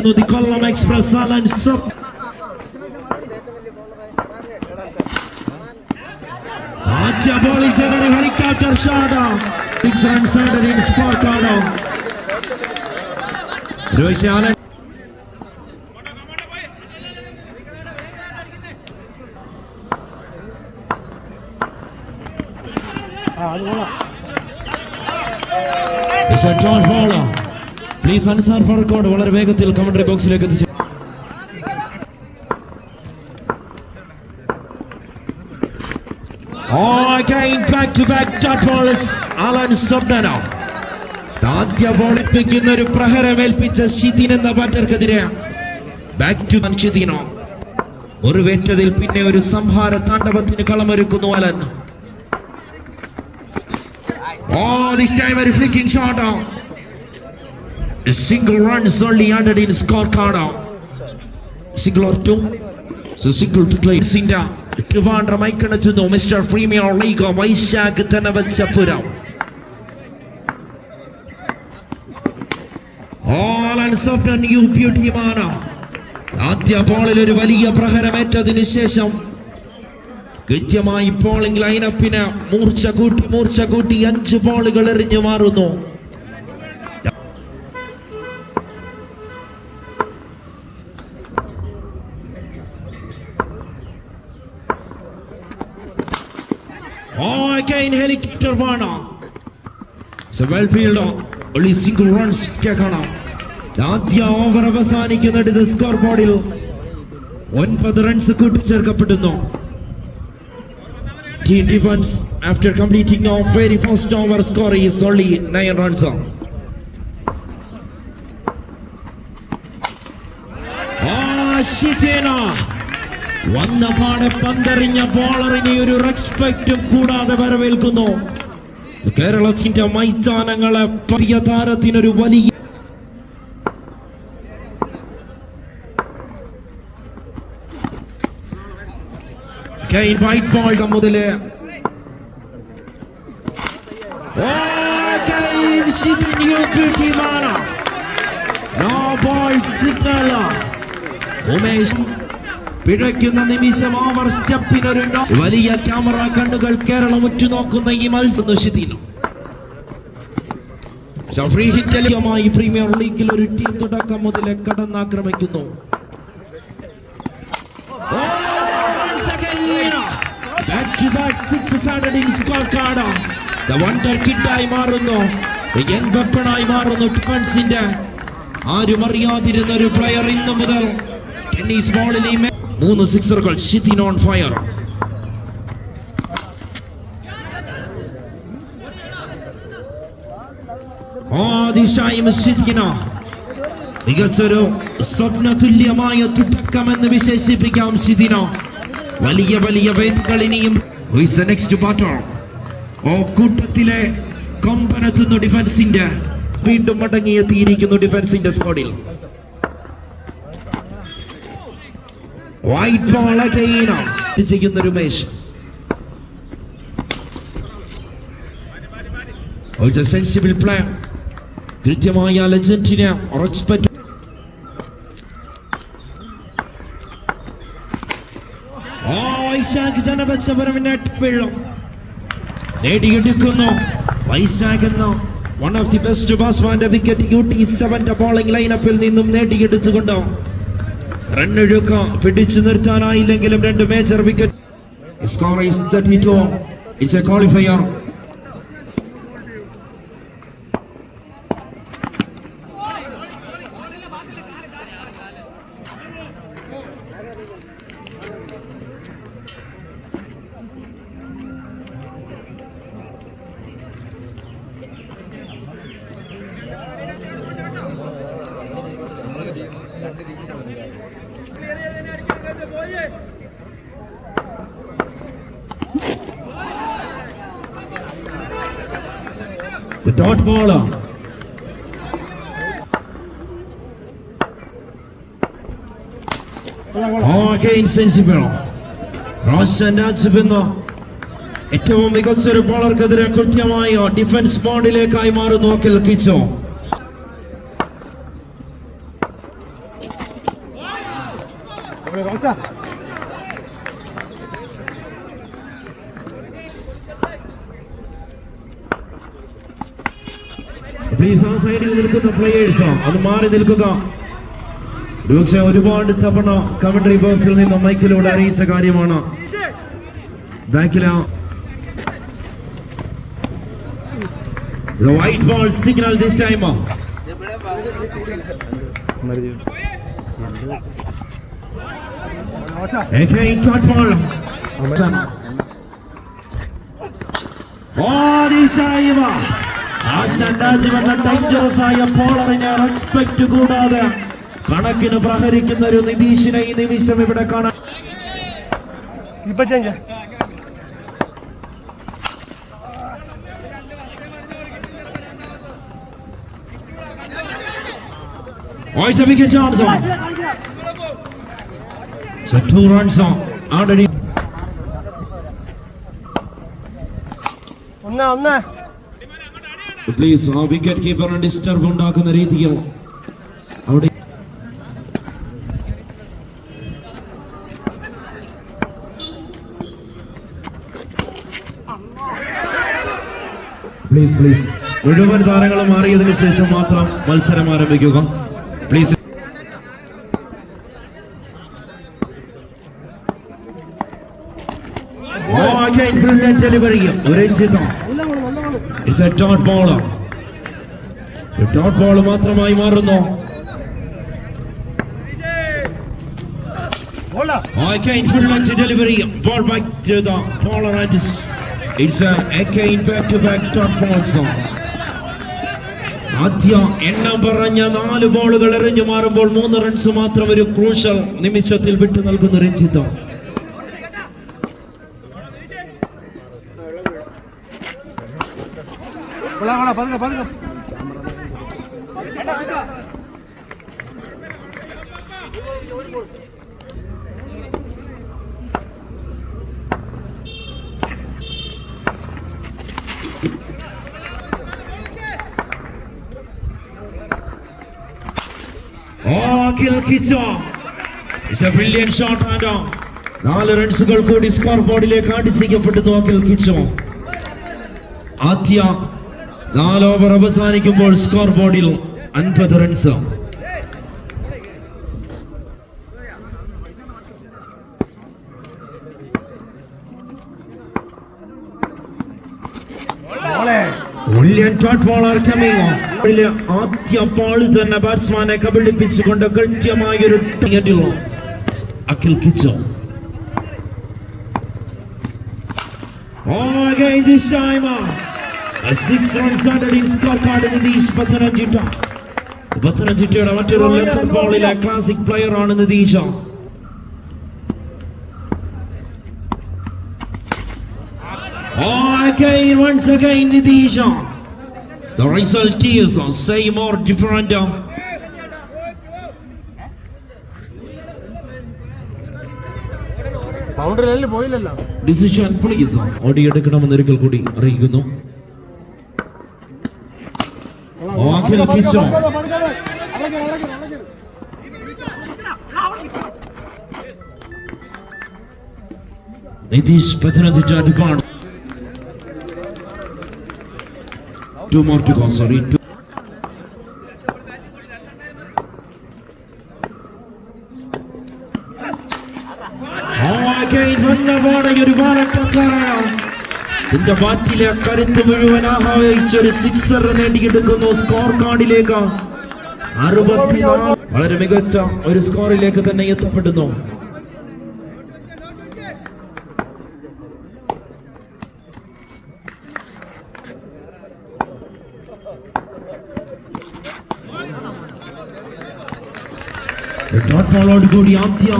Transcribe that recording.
The Kollam express Alan സബ് ആദ്യ ബോളിൽ ചെന്നൊരു helicopter shot six runs score card Rohit Shalan John follow please Ansar Farkod വളരെ വേഗത്തിൽ commentary ബോക്സിലേക്ക് എത്തിച്ചു. ബോളിപ്പിക്കുന്ന ഒരു പ്രഹരമേൽപ്പിച്ച എന്ന പിന്നെ ഒരു സംഹാര താണ്ഡവത്തിന് കളമൊരുക്കുന്നു അലൻ ഓ ദിസ് ടൈം ഒരു flicking shot runs only added in score card single or two So single to play Sinda Trivandrum ഐക്കണെത്തുന്നു മിസ്റ്റർ പ്രീമിയർ ലീഗ് വൈശാഖ് തനവച്ചപുരം All and soft and you beauty man. ആദ്യ ബോളിൽ ഒരു വലിയ പ്രഹരമേറ്റതിനു ശേഷം കൃത്യമായി bowling ലൈനപ്പിന് മൂർച്ച കൂട്ടി മൂർച്ച കൂട്ടി അഞ്ച് ബോളുകൾ എറിഞ്ഞു മാറുന്നു. Oh, Varna. So well field only single runs കേൾക്കണം ആദ്യ ഓവർ അവസാനിക്കുന്നുണ്ട് ഇത് സ്കോർ ബോർഡിൽ ഒൻപത് റൺസ് കൂട്ടിച്ചേർക്കപ്പെടുന്നു after completing our very first over score is only nine runs. Ah, Shitina. വന്ന പാടെ പന്തെറിഞ്ഞ ബോളറിനെ ഒരു റെസ്പെക്റ്റും കൂടാതെ വരവേൽക്കുന്നു. കേരളത്തിന്റെ മൈതാനങ്ങളെ പുതിയ താരത്തിനൊരു വലിയ ball മുതൽ. പിഴയ്ക്കുന്ന നിമിഷം ഓവർ സ്റ്റെപ്പിനൊരു വലിയ ക്യാമറ കണ്ണുകൾ കേരളം ഉറ്റുനോക്കുന്ന ഈ മത്സരം പ്രീമിയർ ലീഗിൽ ഒരു ടീം തുടക്കം മുതലേ കടന്നാക്രമിക്കുന്നു. സ്കോർ ദ വണ്ടർ മാറുന്നു. മാറുന്നു ആരും അറിയാതിരുന്ന ഒരു പ്ലെയർ ഇന്നു മുതൽ ടെന്നീസ് ബോളിൽ മൂന്ന് സിക്സറുകൾ ഷിത്തിൻ ഓൺ ഫയർ. മികച്ചൊരു സ്വപ്നതുല്യമായ തുടക്കമെന്ന് വിശേഷിപ്പിക്കാം ഷിതിന. വലിയ വലിയ വേദികൾ ഇനിയും. നെക്സ്റ്റ് ബാറ്റർ ഓ കൂട്ടത്തിലെ കമ്പനത്തുന്നു ഡിഫൻസിന്റെ വീണ്ടും മടങ്ങിയെത്തിയിരിക്കുന്നു ഡിഫൻസിന്റെ സ്കോഡിൽ ചെയ്യുന്ന രമേശ് സെൻസിബിൾ പ്ലേ കൃത്യമായ ലെജൻഡിനെ റെസ്പെക്ട് വൈശാഖ് ജനപച്ചപരമിന്റെ വെള്ളം നേടിയെടുക്കുന്നു. വൈശാഖ് എന്ന one of the best wicket U T bowling ലൈനപ്പിൽ നിന്നും നേടിയെടുത്തുകൊണ്ട്? റണ്ണൊഴുക്ക പിടിച്ചു നിർത്താനായില്ലെങ്കിലും രണ്ട് major wicket score thirty two it's a qualifier The dot bowler. ആകെ ഇൻസെൻസിബിൾ ഏറ്റവും മികച്ചൊരു ബോളർക്കെതിരെ കൃത്യമായ ഡിഫൻസ് ബോണ്ടിലേക്കായി മാറുന്നു അഖിൽ പ്ലീസ് ആ സൈഡിൽ നിൽക്കുന്ന പ്ലേയേഴ്സ് അത് മാറി നിൽക്കുക. ഒരുപക്ഷെ ഒരുപാട് തവണ കമന്ററി ബോക്സിൽ നിന്ന് മൈക്കിലൂടെ അറിയിച്ച കാര്യമാണ്. ബാക്കില white ball signal this time കണക്കിന് പ്രഹരിക്കുന്ന ഒരു നിതീഷിനെ ഈ നിമിഷം ഇവിടെ wicket chance on. So two runs on. Already. ഒന്ന് ഒന്ന് Please, ആ വിക്കറ്റ് കീപ്പറിന് ഡിസ്റ്റർബ് ഉണ്ടാക്കുന്ന രീതിയിൽ അവിടെ പ്ലീസ് പ്ലീസ് മുഴുവൻ താരങ്ങളും മാറിയതിനു ശേഷം മാത്രം മത്സരം ആരംഭിക്കുക please Again, that delivery. Ranjitham it's a dot ball dot ball മാത്രമായി മാറുന്നു ഓടാ Again, that delivery. Ball back to the bowler and it's, a again back-to-back dot balls. ആദ്യ എണ്ണം പറഞ്ഞ നാല് ബോളുകൾ എറിഞ്ഞു മാറുമ്പോൾ മൂന്ന് റൺസ് മാത്രം ഒരു ക്രൂഷ്യൽ നിമിഷത്തിൽ വിട്ടു നൽകുന്ന രഞ്ജിത്ത് കൊള്ളാം பதுங்க നാല് റൺസുകൾ കൂടി സ്കോർ ബോർഡിലേക്ക് കിച്ചോ. ആദ്യ നാല് ഓവർ അവസാനിക്കുമ്പോൾ സ്കോർ ബോർഡിൽ അൻപത് റൺസ് ആദ്യ പാൾ തന്നെ ബാറ്റ്സ്മാനെ കബളിപ്പിച്ചുകൊണ്ട് കൃത്യമായ ഒരു Akhil Kicho. Oh, again this a runs runs added in scorecard Nitish Pathanamthitta പത്തനംതിട്ടയുടെ മറ്റൊരു ലെത്തർ ബോളിലെ ക്ലാസിക് പ്ലെയർ ആണ് Nitish Oh, again, once again, Nidisha. The result is uh, same or different. uh, ബൗണ്ടറിയിൽ പോയില്ലല്ലോ Decision, please. ഓടിയെടുക്കണമെന്ന് ഒരിക്കൽ കൂടി അറിയിക്കുന്നു ഓ, Akhil Kicho. Nitish Pathanamthitta depart Two more to go, sorry. Two. again വന്ന പാടെ ഒരു ഇതിന്റെ ബാറ്റിലെ കരുത്ത് മുഴുവൻ ആഹായിച്ച ഒരു സിക്സർ നേടിയെടുക്കുന്നു സ്കോർ കാർഡിലേക്ക്. അറുപത്തിനാല്. വളരെ മികച്ച ഒരു സ്കോറിലേക്ക് തന്നെ എത്തപ്പെടുന്നു. കൂടി ആദ്യ.